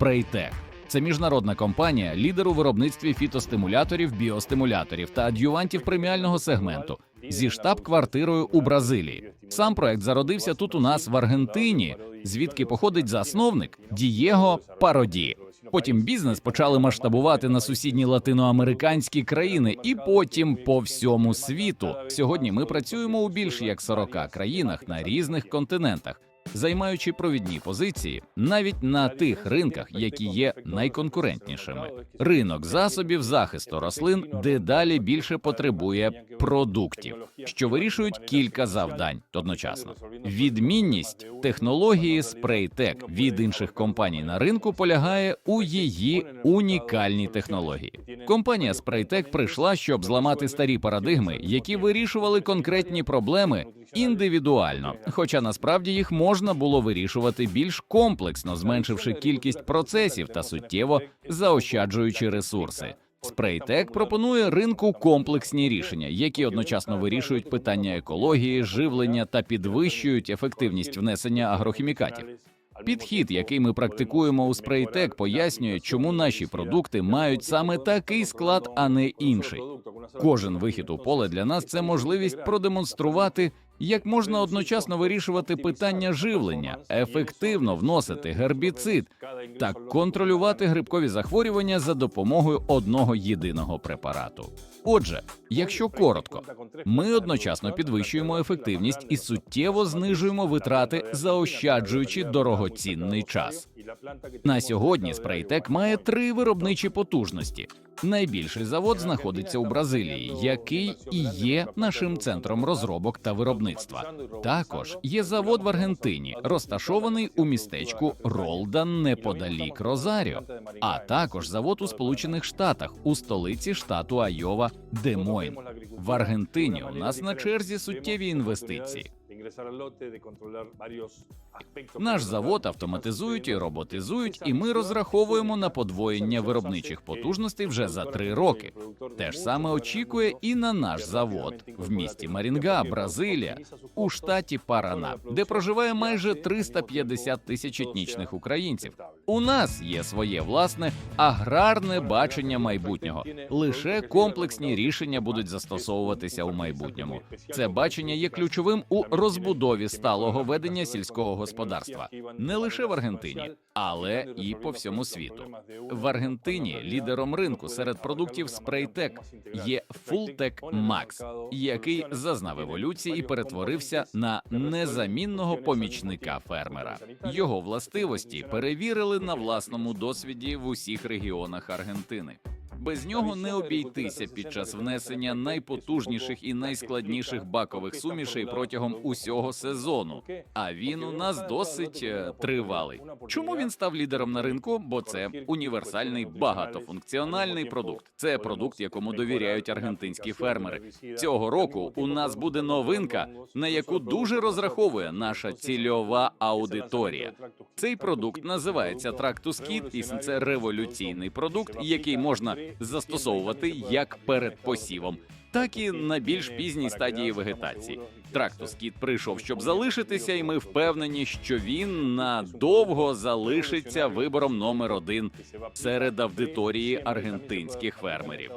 Spraytech. Це міжнародна компанія, лідер у виробництві фітостимуляторів, біостимуляторів та ад'ювантів преміального сегменту зі штаб-квартирою у Бразилії. Сам проект зародився тут у нас в Аргентині, звідки походить засновник Дієго Пароді. Потім бізнес почали масштабувати на сусідні латиноамериканські країни і потім по всьому світу. Сьогодні ми працюємо у більш як 40 країнах на різних континентах, займаючи провідні позиції навіть на тих ринках, які є найконкурентнішими. Ринок засобів захисту рослин дедалі більше потребує продуктів, що вирішують кілька завдань одночасно. Відмінність технології Spraytech від інших компаній на ринку полягає у її унікальній технології. Компанія Spraytech прийшла, щоб зламати старі парадигми, які вирішували конкретні проблеми індивідуально, хоча насправді їх можна було вирішувати більш комплексно, зменшивши кількість процесів та суттєво заощаджуючи ресурси. Spraytech пропонує ринку комплексні рішення, які одночасно вирішують питання екології, живлення та підвищують ефективність внесення агрохімікатів. Підхід, який ми практикуємо у Spraytech, пояснює, чому наші продукти мають саме такий склад, а не інший. Кожен вихід у поле для нас це можливість продемонструвати, як можна одночасно вирішувати питання живлення, ефективно вносити гербіцид та контролювати грибкові захворювання за допомогою одного єдиного препарату. Отже, якщо коротко, ми одночасно підвищуємо ефективність і суттєво знижуємо витрати, заощаджуючи дорогоцінний час. На сьогодні Spraytech має три виробничі потужності. Найбільший завод знаходиться у Бразилії, який і є нашим центром розробок та виробництва. Також є завод в Аргентині, розташований у містечку Ролдан неподалік Розаріо, а також завод у Сполучених Штатах у столиці штату Айова Демойн. В Аргентині у нас на черзі суттєві інвестиції. Наш завод автоматизують і роботизують, і ми розраховуємо на подвоєння виробничих потужностей вже за три роки. Те ж саме очікує і на наш завод в місті Марінга, Бразилія, у штаті Парана, де проживає майже 350 тисяч етнічних українців. У нас є своє власне аграрне бачення майбутнього. Лише комплексні рішення будуть застосовуватися у майбутньому. Це бачення є ключовим у розбудові сталого ведення сільського господарства не лише в Аргентині, але і по всьому світу. В Аргентині лідером ринку серед продуктів Spraytech є Fulltech Max, який зазнав еволюції і перетворився на незамінного помічника фермера. Його властивості перевірили на власному досвіді в усіх регіонах Аргентини. Без нього не обійтися під час внесення найпотужніших і найскладніших бакових сумішей протягом усього сезону. А він у нас досить е, тривалий. Чому він став лідером на ринку? Бо це універсальний багатофункціональний продукт. Це продукт, якому довіряють аргентинські фермери. Цього року у нас буде новинка, на яку дуже розраховує наша цільова аудиторія. Цей продукт називається Tractus Kit, і це революційний продукт, який можна застосовувати як перед посівом, так і на більш пізній стадії вегетації. Трактус Кіт прийшов, щоб залишитися, і ми впевнені, що він надовго залишиться вибором номер один серед аудиторії аргентинських фермерів.